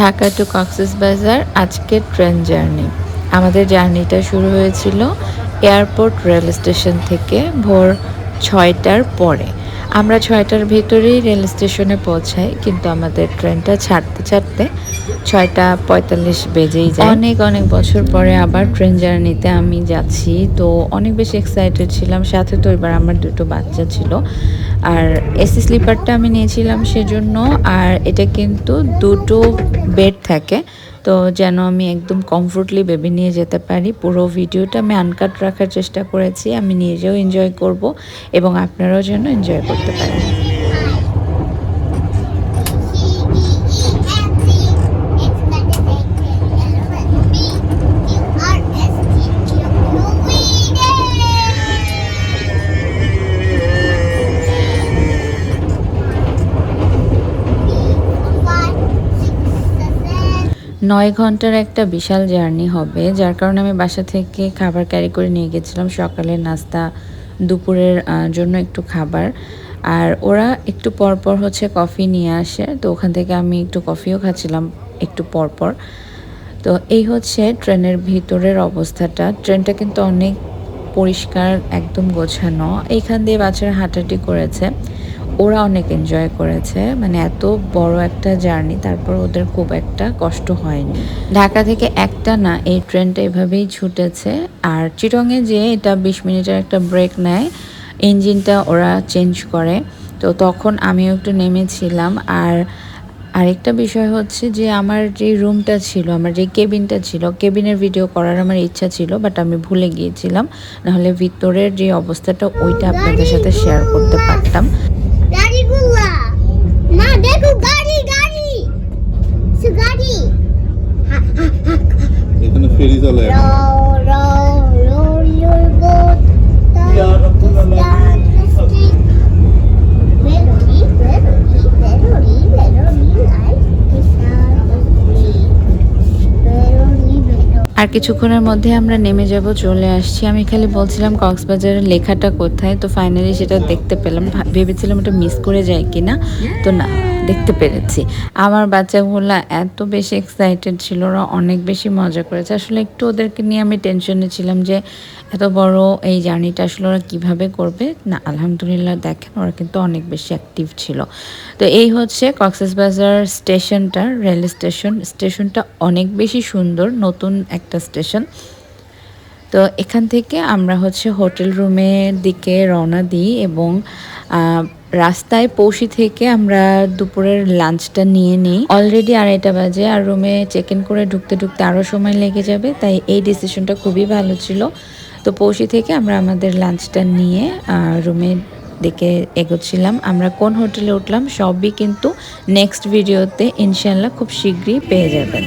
Dhaka two Cox's বাজার আজকের train journey আমাদের জার্নিটা শুরু হয়েছিল এয়ারপোর্ট রেল স্টেশন থেকে ভোর ছয়টার পরে। আমরা ছয়টার ভেতরেই রেল স্টেশনে পৌঁছাই, কিন্তু আমাদের ট্রেনটা ছাড়তে ছাড়তে ছয়টা পঁয়তাল্লিশ বেজেই যায়। অনেক অনেক বছর পরে আবার ট্রেন জার্নিতে আমি যাচ্ছি, তো অনেক বেশি এক্সাইটেড ছিলাম। সাথে তো এবার আমার দুটো বাচ্চা ছিল। আর এসি স্লিপারটা আমি নিয়েছিলাম সেজন্য, আর এটা কিন্তু দুটো বেড থাকে। তো যেন আমি একদম কমফোর্টলি বেবি নিয়ে যেতে পারি, পুরো ভিডিওটা আমি আনকাট রাখার চেষ্টা করেছি, আমি নিজেও এনজয় করব এবং আপনারাও যেন এনজয় করতে পারেন। নয় ঘণ্টার একটা বিশাল জার্নি হবে, যার কারণে আমি বাসা থেকে খাবার ক্যারি করে নিয়ে গেছিলাম সকালের নাস্তা, দুপুরের জন্য একটু খাবার। আর ওরা একটু পর পর হচ্ছে কফি নিয়ে আসে, তো ওখান থেকে আমি একটু কফিও খাচ্ছিলাম একটু পর পর। তো এই হচ্ছে ট্রেনের ভিতরের অবস্থাটা। ট্রেনটা কিন্তু অনেক পরিষ্কার, একদম গোছানো। এইখান দিয়ে বাচ্চারা হাঁটাহাঁটি করেছে। ওরা অনেক এনজয় করেছে। মানে এত বড় একটা জার্নি তারপর ওদের খুব একটা কষ্ট হয়নি। ঢাকা থেকে একটা না, এই ট্রেনটা এভাবেই ছুটেছে। আর চিটংয়ে যে এটা বিশ মিনিটের একটা ব্রেক নেয় ইঞ্জিনটা ওরা চেঞ্জ করে। তো তখন আমিও একটু নেমেছিলাম। আর আরেকটা বিষয় হচ্ছে যে, আমার যে রুমটা ছিল, আমার যে কেবিনটা ছিল কেবিনের ভিডিও করার আমার ইচ্ছা ছিল বাট আমি ভুলে গিয়েছিলাম। নাহলে ভিতরের যে অবস্থাটা, ওইটা আপনাদের সাথে শেয়ার করতে পারতাম। Melody melody আর কিছুক্ষণের মধ্যে আমরা নেমে যাব, চলে আসছি। আমি খালি বলছিলাম কক্সবাজারের লেখাটা কোথায়, তো ফাইনালি সেটা দেখতে পেলাম। ভেবেছিলাম ওটা মিস করে যায় কিনা, তো না। দেখতে পেরেছি। আমার বাচ্চাগুলো এত বেশি এক্সাইটেড ছিল, ওরা অনেক বেশি মজা করেছে। আসলে একটু ওদেরকে নিয়ে আমি টেনশনে ছিলাম যে, এত বড় এই জার্নিটা আসলে ওরা কীভাবে করবে? না, আলহামদুলিল্লাহ দেখেন ওরা কিন্তু অনেক বেশি অ্যাক্টিভ ছিল। তো এই হচ্ছে কক্সবাজার স্টেশনটা, রেল স্টেশন। স্টেশনটা অনেক বেশি সুন্দর, নতুন একটা স্টেশন। তো এখান থেকে আমরা হচ্ছে হোটেল রুমের দিকে রওনা দিই এবং রাস্তায় পৌষি থেকে আমরা দুপুরের লাঞ্চটা নিয়ে নিই। অলরেডি আড়াইটা বাজে আর রুমে চেক ইন করে ঢুকতে ঢুকতে আরও সময় লেগে যাবে, তাই এই ডিসিশনটা খুবই ভালো ছিল। তো পৌষি থেকে আমরা আমাদের লাঞ্চটা নিয়ে রুমের দিকে এগোচ্ছিলাম। আমরা কোন হোটেলে উঠলাম সবই কিন্তু নেক্সট ভিডিওতে ইনশাল্লাহ খুব শীঘ্রই পেয়ে যাবেন।